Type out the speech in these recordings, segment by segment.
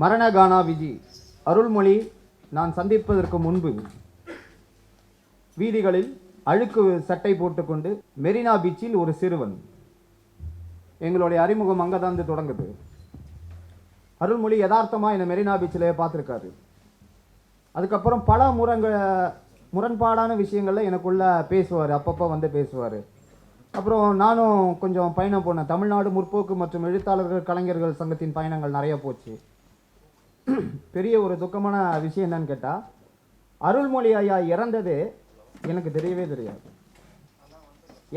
மரண கானா விஜி அருள்மொழி நான் சந்திப்பதற்கு முன்பு வீதிகளில் அழுக்கு சட்டை போட்டுக்கொண்டு மெரினா பீச்சில் ஒரு சிறுவன். எங்களுடைய அறிமுகம் அங்கே தான் தொடங்குது. அருள்மொழி யதார்த்தமாக என்னை மெரினா பீச்சில் பார்த்துருக்காரு. அதுக்கப்புறம் பல முரங்க முரண்பாடான விஷயங்களில் எனக்குள்ள பேசுவார் அப்பப்போ வந்து பேசுவார். அப்புறம் நானும் கொஞ்சம் பயணம் போனேன். தமிழ்நாடு முற்போக்கு மற்றும் எழுத்தாளர்கள் கலைஞர்கள் சங்கத்தின் பயணங்கள் நிறைய போச்சு. பெரிய ஒரு துக்கமான விஷயம் என்னன்னு கேட்டால் அருள்மொழி ஐயா இறந்தது எனக்கு தெரியவே தெரியாது.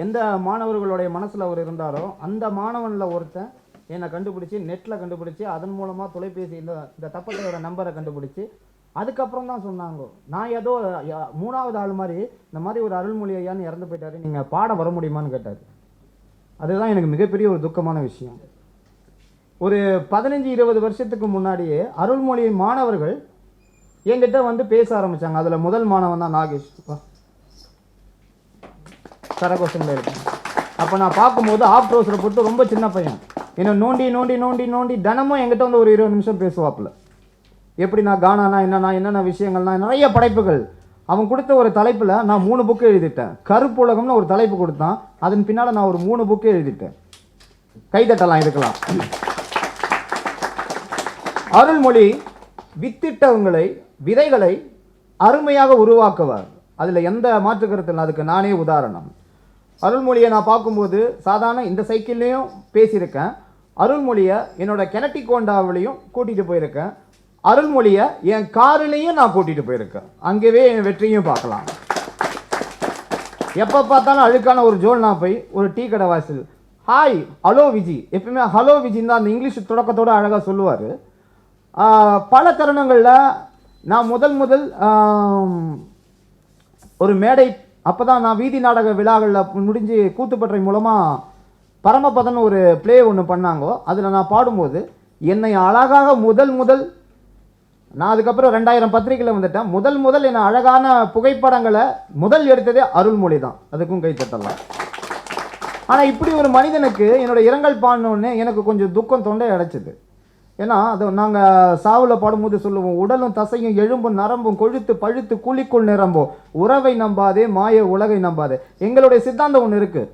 எந்த மாணவர்களுடைய மனசில் அவர் இருந்தாரோ அந்த மாணவனில் ஒருத்தன் என்னை கண்டுபிடிச்சி நெட்டில் கண்டுபிடிச்சி அதன் மூலமாக தொலைபேசி இந்த இந்த தப்பட்டையோட நம்பரை கண்டுபிடிச்சி அதுக்கப்புறம் தான் சொன்னாங்க. நான் ஏதோ மூணாவது ஆள் மாதிரி இந்த மாதிரி ஒரு அருள்மொழி ஐயான்னு இறந்து போயிட்டாரு. நீங்கள் பாட வர முடியுமான்னு கேட்டார். அதுதான் எனக்கு மிகப்பெரிய ஒரு துக்கமான விஷயம். ஒரு பதினஞ்சு இருபது வருஷத்துக்கு முன்னாடியே அருள்மொழி மாணவர்கள் என்கிட்ட வந்து பேச ஆரம்பித்தாங்க அதில் முதல் மாணவன் தான் நாகேஷ். வா. சரகோஷங்கள் அப்போ நான் பார்க்கும்போது ஆஃப் ட்ரோஸில் போட்டு ரொம்ப சின்ன பையன். என்னை நோண்டி நோண்டி நோண்டி நோண்டி தினமும் என்கிட்ட வந்து ஒரு இருபது நிமிஷம் பேசுவாப்புல. எப்படி நான் கானானா என்னன்னா என்னென்ன விஷயங்கள்னா நிறைய படைப்புகள். அவன் கொடுத்த ஒரு தலைப்பில் நான் மூணு புக்கு எழுதிட்டேன். கருப்புலகம்னு ஒரு தலைப்பு கொடுத்தான். அதன் பின்னால் நான் ஒரு மூணு புக்கு எழுதிட்டேன். கைதட்டலாம் இதுக்கெல்லாம் அருள்மொழி வித்திட்டவங்களை விதைகளை அருமையாக உருவாக்குவார். அதில் எந்த மாற்று கருத்து இல்லை. அதுக்கு நானே உதாரணம். அருள்மொழியை நான் பார்க்கும்போது சாதாரண இந்த சைக்கிள்லேயும் பேசியிருக்கேன். அருள்மொழியை என்னோட கிணட்டி கோண்டாவிலையும் கூட்டிகிட்டு போயிருக்கேன். அருள்மொழியை என் காரிலையும் நான் கூட்டிகிட்டு போயிருக்கேன். அங்கேயே என் வெற்றியும் பார்க்கலாம். எப்போ பார்த்தாலும் அழுக்கான ஒரு ஜோல் நான் போய் ஒரு டீ கடை வாசல். ஹாய் ஹலோ விஜி எப்பயுமே ஹலோ விஜின்னு தான் அந்த இங்கிலீஷ் தொடக்கத்தோட அழகாக சொல்லுவார். பல தருணங்களில் நான் முதல் முதல் ஒரு மேடை அப்போ தான் நான் வீதி நாடக விழாக்களில் முடிஞ்சு கூத்துப்பற்றை மூலமாக பரமபதன் ஒரு ப்ளே ஒன்று பண்ணாங்கோ. அதில் நான் பாடும்போது என்னை அழகாக முதல் முதல் நான் அதுக்கப்புறம் ரெண்டாயிரம் பத்திரிக்கையில் வந்துட்டேன். முதல் முதல் என்னை அழகான புகைப்படங்களை முதல் எடுத்ததே அருள்மொழி தான். அதுக்கும் கை தட்டலாம். ஆனால் இப்படி ஒரு மனிதனுக்கு என்னோட இரங்கல் பாடினோடனே எனக்கு கொஞ்சம் துக்கம் தொண்டை அடைச்சிது. ஏன்னா அது நாங்கள் சாவில் பாடும்போது சொல்லுவோம் உடலும் தசையும் எழும்பும் நரம்பும் கொழுத்து பழுத்து குழிக்குள் நிரம்பும். உறவை நம்பாதே மாய உலகை நம்பாதே. எங்களுடைய சித்தாந்தம் ஒன்று இருக்குது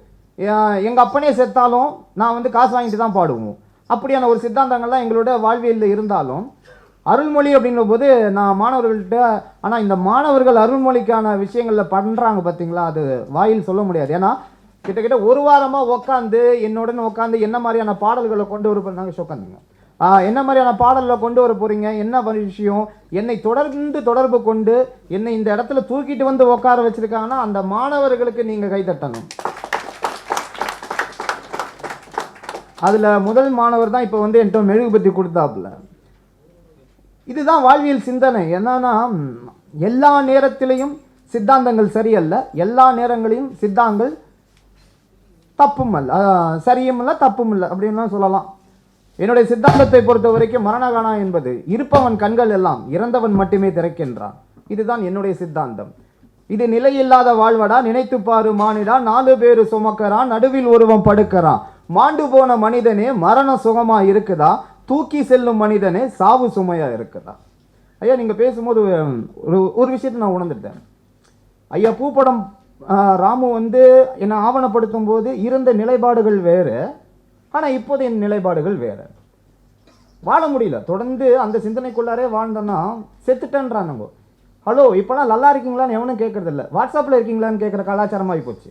எங்கள் அப்பனே செத்தாலும் நான் வந்து காசு வாங்கிட்டு தான் பாடுவோம். அப்படியான ஒரு சித்தாந்தங்கள்லாம் எங்களோட வாழ்வியலில் இருந்தாலும் அருள்மொழி அப்படின்ற போது நான் மாணவர்கள்ட்ட ஆனால் இந்த மாணவர்கள் அருள்மொழிக்கான விஷயங்களில் பண்ணுறாங்க பார்த்தீங்களா அது வாயில் சொல்ல முடியாது. ஏன்னா கிட்டத்தட்ட ஒரு வாரமாக உட்காந்து என்னுடன் உட்காந்து என்ன மாதிரியான பாடல்களை கொண்டு வர நாங்கள் உட்காந்துங்க என்ன மாதிரியான பாடலில் கொண்டு வர போகிறீங்க என்ன விஷயம்? என்னை தொடர்ந்து தொடர்பு கொண்டு என்னை இந்த இடத்துல தூக்கிட்டு வந்து உட்கார வச்சுருக்காங்கன்னா அந்த மாணவர்களுக்கு நீங்கள் கைத்தட்டணும் அதில் முதல் மாணவர் தான் இப்போ வந்து என்கிட்ட மெழுகுபத்தி கொடுத்தாப்புல. இதுதான் வாழ்வியல் சிந்தனை. என்னன்னா எல்லா நேரத்திலையும் சித்தாந்தங்கள் சரியல்ல. எல்லா நேரங்களையும் சித்தாங்கள் தப்பும் அல்ல. சரியும் இல்லை தப்பும் இல்லை. அப்படின்லாம் சொல்லலாம். என்னுடைய சித்தாந்தத்தை பொறுத்த வரைக்கும் மரணகானா என்பது இருப்பவன் கண்கள் எல்லாம் இறந்தவன் மட்டுமே திறக்கின்றான். இதுதான் என்னுடைய சித்தாந்தம். இது நிலையில்லாத வாழ்வடா? நினைத்து பாரு மானிடா. நாலு பேரு சுமக்கறான் நடுவில் ஒருவன் படுக்கறான் மாண்டு போன மனிதனே மரண சுகமா இருக்குதா? தூக்கி செல்லும் மனிதனே சாவு சுமையா இருக்குதா? ஐயா நீங்க பேசும்போது ஒரு ஒரு விஷயத்தை நான் உணர்ந்துட்டேன். ஐயா பூப்படம் ராமு வந்து என்னை ஆவணப்படுத்தும் போது இருந்த நிலைப்பாடுகள் வேறு. ஆனால் இப்போது என் நிலைப்பாடுகள் வேறு. வாழ முடியல. தொடர்ந்து அந்த சிந்தனைக்குள்ளாரே வாழ்ந்தோன்னா செத்துட்டேன்றானுங்க. ஹலோ இப்போலாம் நல்லா இருக்கீங்களான்னு எவனும் கேட்கறது வாட்ஸ்அப்பில் இருக்கீங்களான்னு கேட்குற கலாச்சாரமாகி போச்சு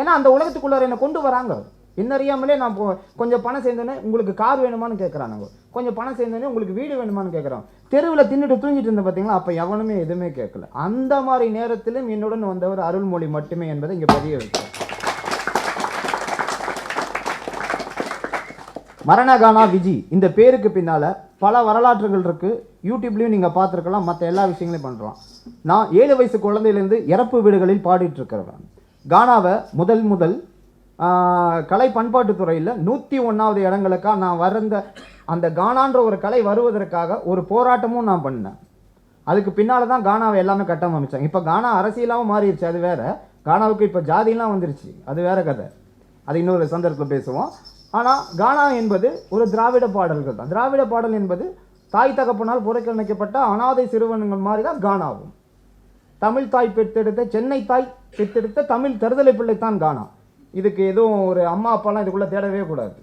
ஏன்னா அந்த உலகத்துக்குள்ளார என்னை கொண்டு வராங்க என்ன அறியாமலே நான் இப்போ கொஞ்சம் பணம் சேர்ந்தோன்னே உங்களுக்கு கார் வேணுமான்னு கேட்குறானுங்க கொஞ்சம் பணம் சேர்ந்தோன்னே உங்களுக்கு வீடு வேணுமான்னு கேட்குறான் தெருவில் தின்னுட்டு தூங்கிட்டு இருந்த பார்த்தீங்களா அப்போ எவனுமே எதுவுமே கேட்கல அந்த மாதிரி நேரத்திலும் என்னுடன் வந்தவர் அருள்மொழி மட்டுமே என்பதை இங்கே பதிய வைக்கிறேன். மரணகானா விஜி. இந்த பேருக்கு பின்னால் பல வரலாற்றுகள் இருக்குது யூடியூப்லேயும் நீங்கள் பார்த்துருக்கலாம். மற்ற எல்லா விஷயங்களையும் பண்ணுறோம் நான் ஏழு வயசு குழந்தையிலேருந்து இறப்பு வீடுகளில் பாடிட்டுருக்கிறவன். கானாவை முதல் முதல் கலை பண்பாட்டு துறையில் நூற்றி ஒன்றாவது இடங்களுக்காக நான் வரந்த அந்த கானான்ற ஒரு கலை வருவதற்காக ஒரு போராட்டமும் நான் பண்ணேன். அதுக்கு பின்னால் தான் கானாவை எல்லாமே கட்டமைச்சாங்க இப்போ கானா அரசியலாகவும் மாறிடுச்சு. அது வேறு. கானாவுக்கு இப்போ ஜாதிலாம் வந்துருச்சு. அது வேறு கதை. அது இன்னொரு சந்தர்ப்பத்தில் பேசுவோம். ஆனால் கானா என்பது ஒரு திராவிட பாடல்கள் தான். திராவிட பாடல் என்பது தாய் தகப்பனால் புறக்கணிக்கப்பட்ட அனாதை சிறுவனங்கள் மாதிரி தான் கானாவும். தமிழ் தாய் பெற்றெடுத்த சென்னை தாய் பெற்றெடுத்த தமிழ் தருதலை பிள்ளை தான் கானா. இதுக்கு எதுவும் ஒரு அம்மா அப்பாலாம் இதுக்குள்ளே தேடவே கூடாது.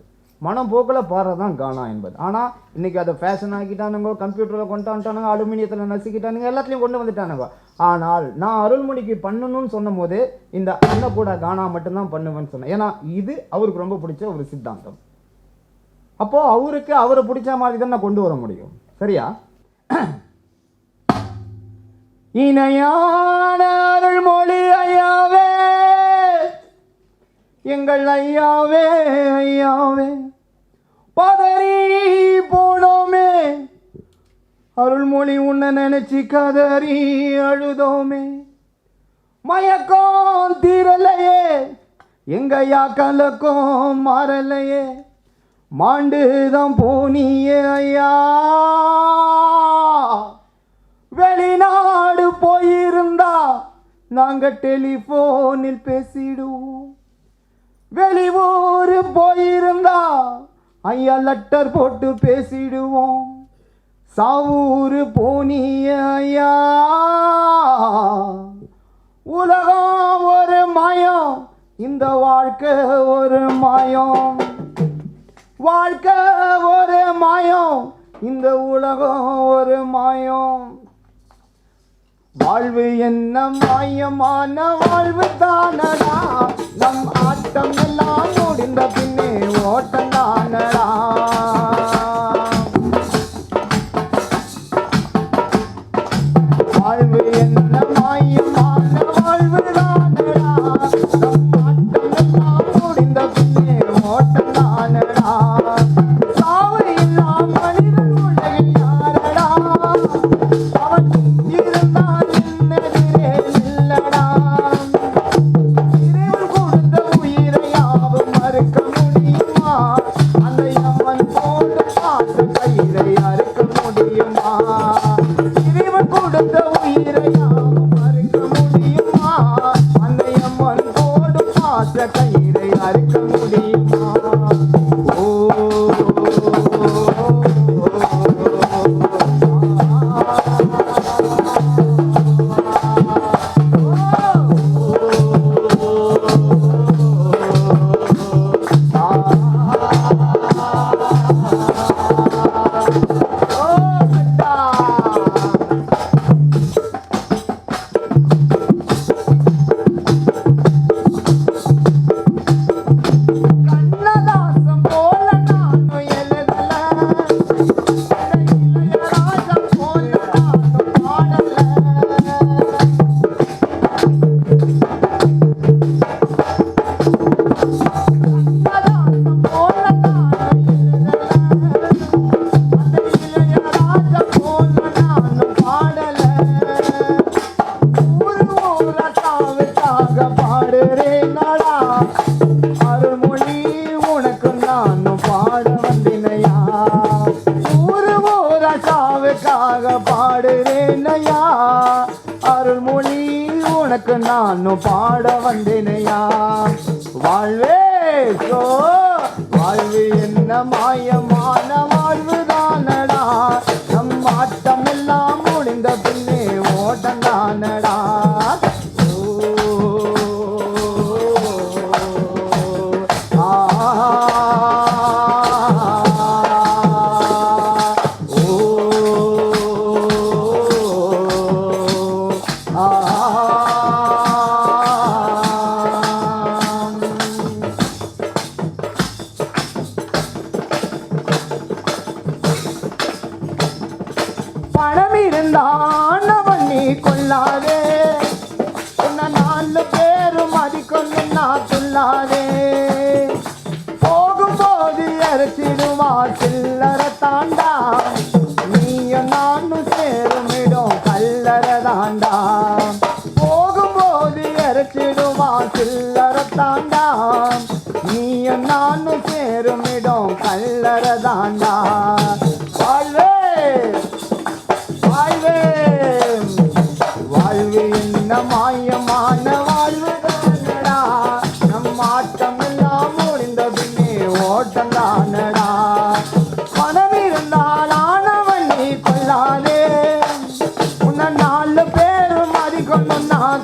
மனம் போக்கில் பாடுறது தான் கானா என்பது. ஆனால் இன்னைக்கு அதை ஃபேஷன் ஆக்கிட்டானுங்க கம்ப்யூட்டரில் கொண்டு வந்துட்டானுங்க அலுமினியத்தில் நசுக்கிட்டானுங்க எல்லாத்துலேயும் கொண்டு வந்துட்டானுங்க. ஆனால் நான் அருள்மொழிக்கு பண்ணணும்னு சொன்னும் போது இந்த அண்ணன் கூட கானா மட்டும்தான் பண்ணுவேன்னு சொன்னேன். ஏன்னா இது அவருக்கு ரொம்ப பிடிச்ச ஒரு சித்தாந்தம். அப்போது அவருக்கு அவரை பிடிச்ச மாதிரி தான் நான் கொண்டு வர முடியும். சரியா? இணையான அருள்மொழி ஐயாவே எங்கள் ஐயாவே ஐயாவே. பதறி போனோமே. அருள்மொழி உன்னை நினைச்சி கதறி அழுதோமே. மயக்கம் தீரலையே. எங்க ஐயா கலக்கம் மாறலையே. மாண்டுதான் போனியே ஐயா. வெளிநாடு போயிருந்தா நாங்கள் டெலிஃபோனில் பேசிடுவோம். வெளியூர் போயிருந்தா ஐயா லெட்டர் போட்டு பேசிடுவோம். சாவூர் போனிய ஐயா. உலகம் ஒரு மாயம் இந்த வாழ்க்கை ஒரு மாயம். வாழ்க்கை ஒரு மாயம் இந்த உலகம் ஒரு மாயம். வாழ்வு என்ன மாயமான வாழ்வு தானடா. நம் ஆட்டம் எல்லாம் முடிந்த பின்னே ஓட்டம் தானடா. கயிறை அறுக்க முடியுமா அருள்மொழி உனக்கு நானும் பாட வந்தினையா? ஊரு ஊரக்காவுக்காக பாடுறேனையா அருள்மொழி உனக்கு நானும் பாட வந்தேனே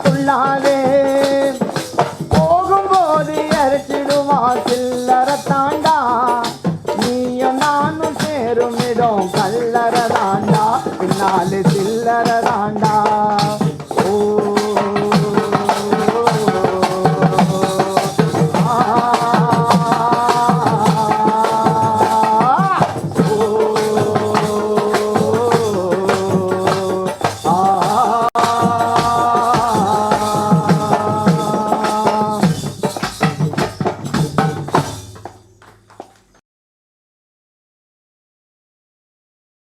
துள்ளாதே